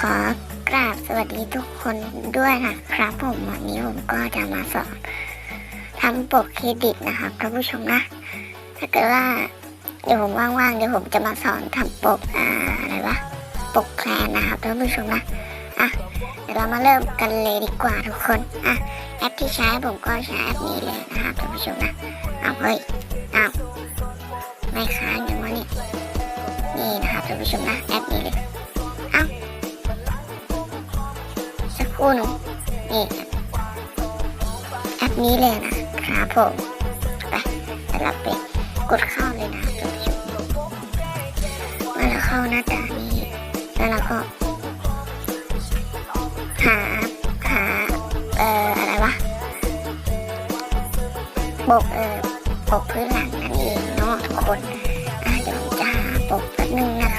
ขอกราบสวัสดีทุกคนด้วยนะครับผมวันนี้ผมก็จะมาสอนทำปกเครดิตนะครับท่านผู้ชมนะ ถ้าเกิดว่าเดี๋ยวผมว่างๆเดี๋ยวผมจะมาสอนทำปกอ่าอะไรวะปกแคลนนะครับท่านผู้ชมนะอะเดี๋ยวเรามาเริ่มกันเลยดีกว่าทุกคนอะแอปที่ใช้ผมก็ใช้แอปนี้เลยนะครับท่านผู้ชมนะเอาเฮ้ยเอาไม่ค้างอย่างวะเนี่ยนี่นะครับท่านผู้ชมนะแอป นี้เลยสักครู่หนึงนี่แอปนี้เลยนะครับผมไปเดี๋ยวเราไปกดเข้าเลยนะท่านผู้ชมเมื่อเราเข้าหน้าจอนี้แล้วเราก็หาหาเอ่ออะไรวะปกเอ่อปกพื้นหลังนั่นเองเนาะทุกคนอะเดี๋ยวจะปกแป๊บนึงนะ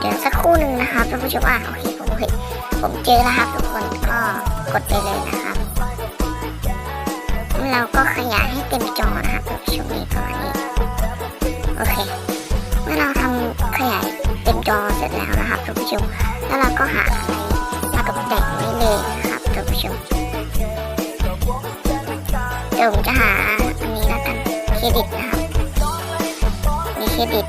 เดี๋ยวสักครู่หนึ่งนะครับท่านผู้ชมอะโอเคผมโอเคผมเจอแล้วครับทุกคนก็กดไปเลยนะครับแล้วเราก็ขยายให้เต็มจอนะครับท่านผู้ชมนี่ประมาณนี้โอเค เมื่อเราทำขยายเต็มจอเสร็จแล้วนะครับท่านผู้ชมแล้วเราก็หาอะไรมาตกแต่งนี้เลยนะครับท่านผู้ชมเดี๋ยวผมจะหาอันนี้แล้วกันเครดิตนะครับมีเครดิต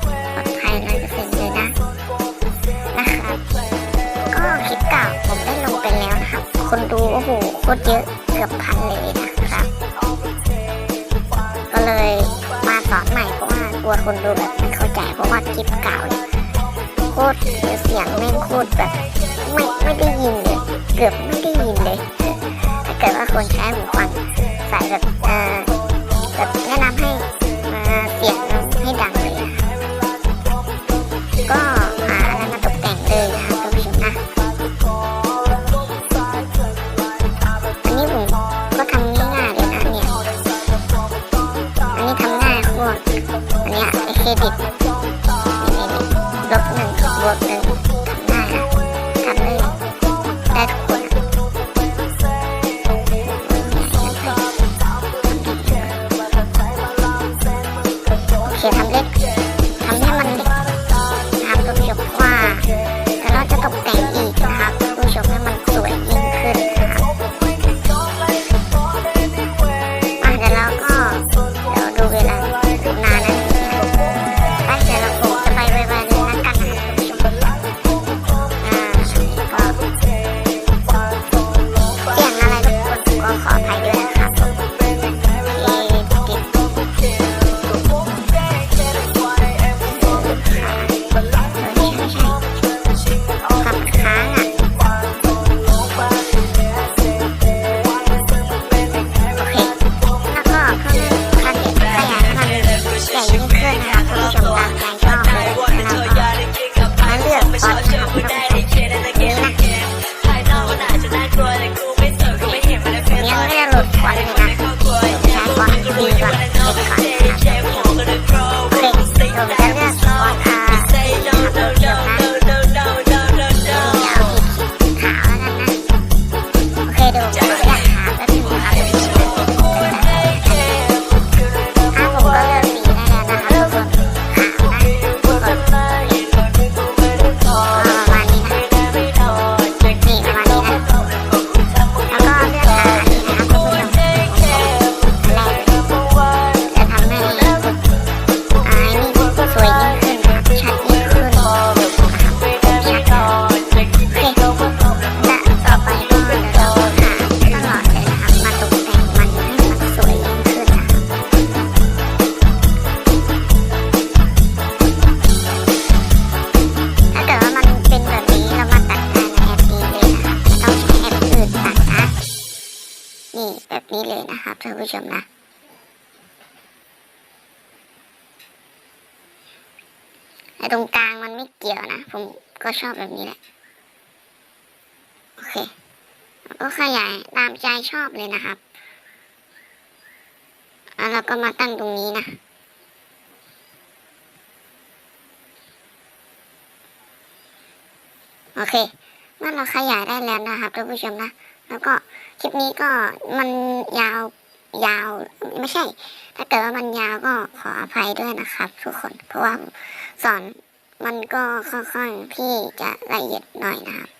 เก่าผมได้ลงไปแล้วนะครับ คนดูโอ้โหโคตรเยอะเกือบพันเลยนะครับ ก็เลยมาสอนใหม่เพราะว่ากลัวคนดูแบบไม่เข้าใจเพราะว่าคลิปเก่าเนี่ยโคตรเสียงแม่งโคตรแบบไม่ไม่ได้ยินเลยเกือบไม่ได้ยินเลยถ้าเกิดว่าคนใช้หูฟังใส่แบบเออแบบแนะนำให้มาเสียงให้ดังเลยก็ เผู้ชมนะ ไอ้ตรงกลางมันไม่เกี่ยวนะ ผมก็ชอบแบบนี้แหละ โอเคแล้วก็ขยายตามใจชอบเลยนะครับ แล้วเราก็มาตั้งตรงนี้นะโอเคเมื่อเราขยายได้แล้วนะครับท่านผู้ชมนะ แล้วก็คลิปนี้ก็มันยาว ยาวไม่ใช่ ถ้าเกิดว่ามันยาวก็ขออภัยด้วยนะครับ ทุกคน เพราะว่าสอนมันก็ค่อนข้างที่จะละเอียดหน่อยนะครับ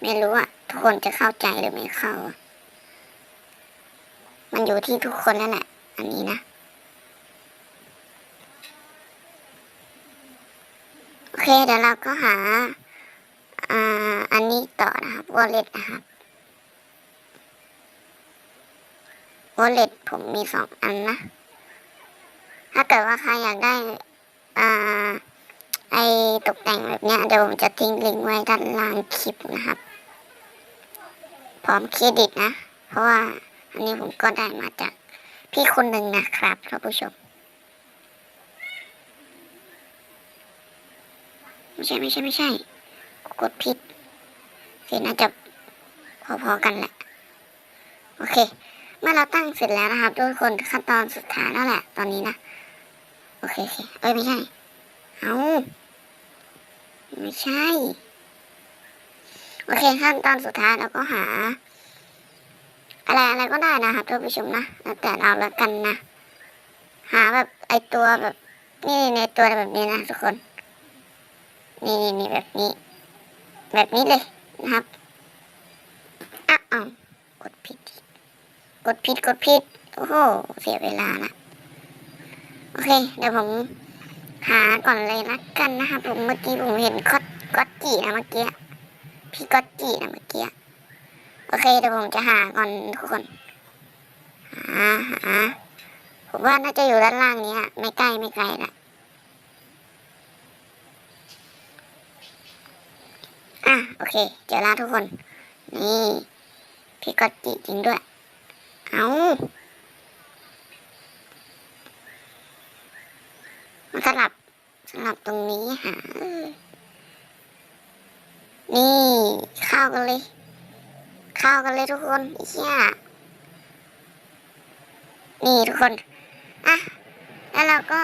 ไม่รู้ว่าทุกคนจะเข้าใจหรือไม่เข้า มันอยู่ที่ทุกคนแล้วแหละ อันนี้นะ โอเคเดี๋ยวเราก็หา อ่า อันนี้ต่อนะครับ wallet นะครับ wallet ผมมีสองอันนะ ถ้าเกิดว่าใครอยากได้ อ่า ไอตกแต่งแบบเนี้ย เดี๋ยวผมจะทิ้งลิงก์ไว้ด้านล่างคลิปนะครับ พร้อมเครดิตนะ เพราะว่า อันนี้ผมก็ได้มาจากพี่คนหนึ่งนะครับท่านผู้ชม ไม่ใช่ไม่ใช่ไม่ใช่ กดผิดสิน่าจะพอๆกันแหละ โอเค เมื่อเราตั้งเสร็จแล้วนะครับทุกคนขั้นตอนสุดท้ายแล้วแหละ ตอนนี้นะ โอเคโอเคเอ้ยไม่ใช่ เอาไม่ใช่ โอเคขั้นตอนสุดท้ายเราก็หา อะไรอะไรก็ได้นะครับท่านผู้ชมนะแต่เราแล้วกันนะ หาแบบไอตัวแบบนี่ในตัวแบบนี้นะทุกคน นี่นี่นี่แบบนี้ แบบนี้เลยนะครับอ้าวกดผิดอี ดผิดกดผิด โอ้โห เสียเวลาละโอเค เดี๋ยวผมหาก่อนเลยละกันนะครับผมเมื่อกี้ผมเห็นก็ก็จีนะเมื่อกี้พี่ก็จีนะเมื่อกี้โอเคเดี๋ยวผมจะหาก่อนทุกคนหาหาผมว่าน่าจะอยู่ด้านล่างนี้ไม่ใกล้ไม่ไกลละอะโอเค เจอแล้วทุกคน นี่พี่ก็จีจริงด้วย เอามาสลับสลับตรงนี้หา นี่ เข้ากันเลย เข้ากันเลยทุกคนเชี่ยนี่ทุกคน อะ แล้วเราก็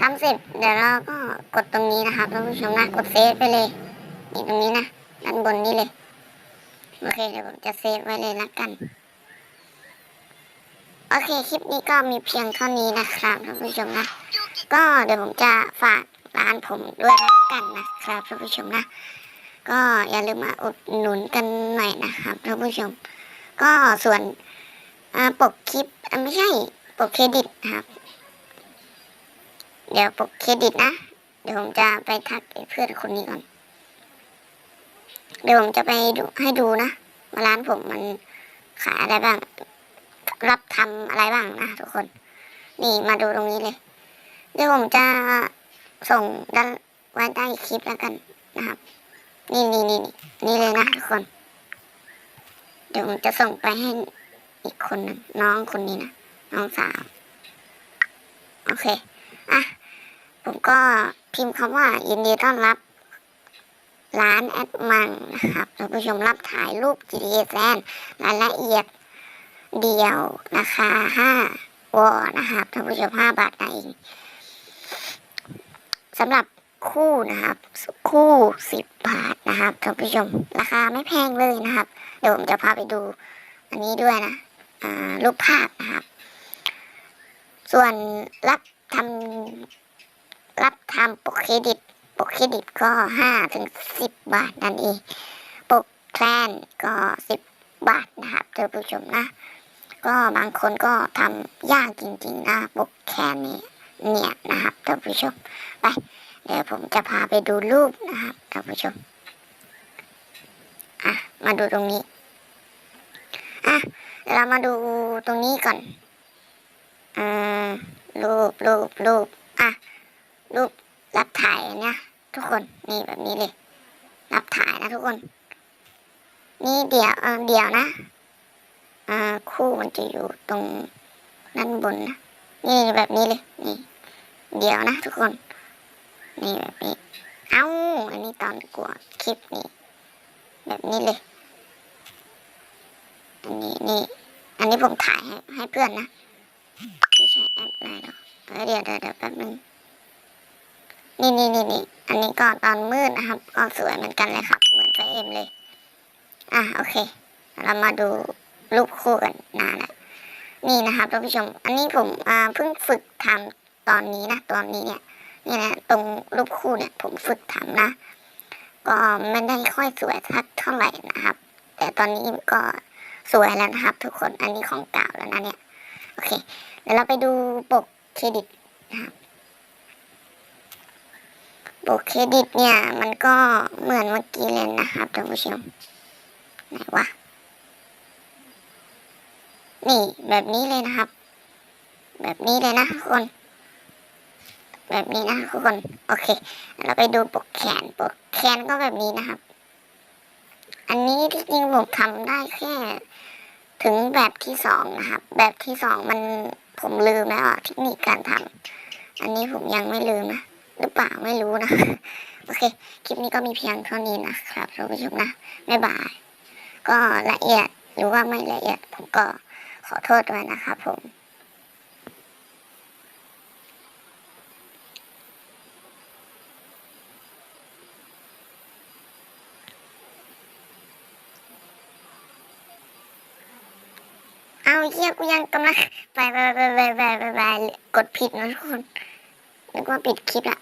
ทำเสร็จ เดี๋ยวเราก็กดตรงนี้นะครับท่านผู้ชมนะ กดเซฟไปเลย นี่ตรงนี้นะ ด้านบนนี้เลย โอเคเดี๋ยวผมจะเซฟไว้เลยละกัน โอเค คลิปนี้ก็มีเพียงเท่านี้นะครับท่านผู้ชมนะ ก็เดี๋ยวผมจะฝากร้านผมด้วยละกันนะครับท่านผู้ชมนะ ก็อย่าลืมมาอุดหนุนกันหน่อยนะครับท่านผู้ชม ก็ส่วนปกคลิปไม่ใช่ปกเครดิตครับ เดี๋ยวปกเครดิตนะ เดี๋ยวผมจะไปทักเพื่อนคนนี้ก่อน เดี๋ยวผมจะไปดูให้ดูนะว่าร้านผมมันขายอะไรบ้าง รับทำอะไรบ้างนะทุกคน นี่มาดูตรงนี้เลย เดี๋ยวผมจะส่งด้านไว้ใต้คลิปแล้วกันนะครับนี่นี่นี่นี่นี่เลยนะทุกคน เดี๋ยวผมจะส่งไปให้อีกคนนึงน้องคนนี้นะน้องสาวโอเคอะผมก็พิมพ์คำว่ายินดีต้อนรับ ร้านแอดมังนะครับท่านผู้ชมรับถ่ายรูป GTA แซนรายละเอียด เดียวราคาห้าวอนะครับท่านผู้ชมห้าบาทนั่นเองสำหรับคู่นะครับ คู่สิบบาทนะครับท่านผู้ชม ราคาไม่แพงเลยนะครับ เดี๋ยวผมจะพาไปดู อันนี้ด้วยนะรูปภาพนะครับ ส่วนรับทำรับทำปกเครดิตปกเครดิตก็ห้าถึงสิบบาทนั่นเองปกแคลนก็สิบบาทนะครับท่านผู้ชมนะ ก็บางคนก็ทำยากจริงๆนะปกแคลนนี่เนี่ยนะครับท่านผู้ชมไปเดี๋ยวผมจะพาไปดูรูปนะครับท่านผู้ชมอะมาดูตรงนี้อะเดี๋ยวเรามาดูตรงนี้ก่อนเอืมรูปรูปรูปอะรูปรับถ่ายเนี่ยทุกคนนี่แบบนี้เลย รับถ่ายนะทุกคน นี่เดี๋ยวเออเดี๋ยวนะ อ่าคู่มันจะอยู่ตรงด้านบนนะ นี่แบบนี้เลย นี่ เดี๋ยวนะทุกคน นี่แบบนี้ เอ้า อันนี้ตอนกัวคลิปนี้แบบนี้เลย อันนี้นี่ อันนี้ผมถ่ายให้ให้เพื่อนนะไม่ใช่แอปอะไรหรอกเออเดี๋ยวเดี๋ยวเดี๋ยวแป๊บนึงนี่นี่นี่นี่อันนี้ก็ตอนมืดนะครับ ก็สวยเหมือนกันเลยครับ เหมือนไฟเอ็มเลย อะโอเค เรามาดู รูปคู่กันนานละนี่นะครับท่านผู้ชม อันนี้ผมเพิ่งฝึกทำตอนนี้นะ ตอนนี้เนี่ยนี่นะตรงรูปคู่เนี่ยผมฝึกทำนะ ก็ไม่ได้ค่อยสวยสักเท่าไหร่นะครับ แต่ตอนนี้ก็สวยแล้วนะครับ ทุกคนอันนี้ของเก่าแล้วนะเนี่ยโอเคเดี๋ยวเราไปดูปกเครดิตนะครับปกเครดิตเนี่ยมันก็เหมือนเมื่อกี้เลยนะครับท่านผู้ชมไหนวะ นี่แบบนี้เลยนะครับ แบบนี้เลยนะทุกคน แบบนี้นะทุกคน โอเค เราไปดูปกแขน ปกแขนก็แบบนี้นะครับ อันนี้ที่จริงผมทำได้แค่ ถึงแบบที่สองนะครับ แบบที่สองมันผมลืมแล้วอะเทคนิคการทำอันนี้ผมยังไม่ลืมนะหรือเปล่าไม่รู้นะ โอเค คลิปนี้ก็มีเพียงเท่านี้นะครับท่านผู้ชมนะ บ๊ายบาย ก็ละเอียดหรือว่าไม่ละเอียดผมก็ อโทษด้วยนะครับผมเอาเฮียกูยังกำลังไปไปไปไปไปไปไปกดผิดนะทุกคนนึกว่าปิดคลิปละ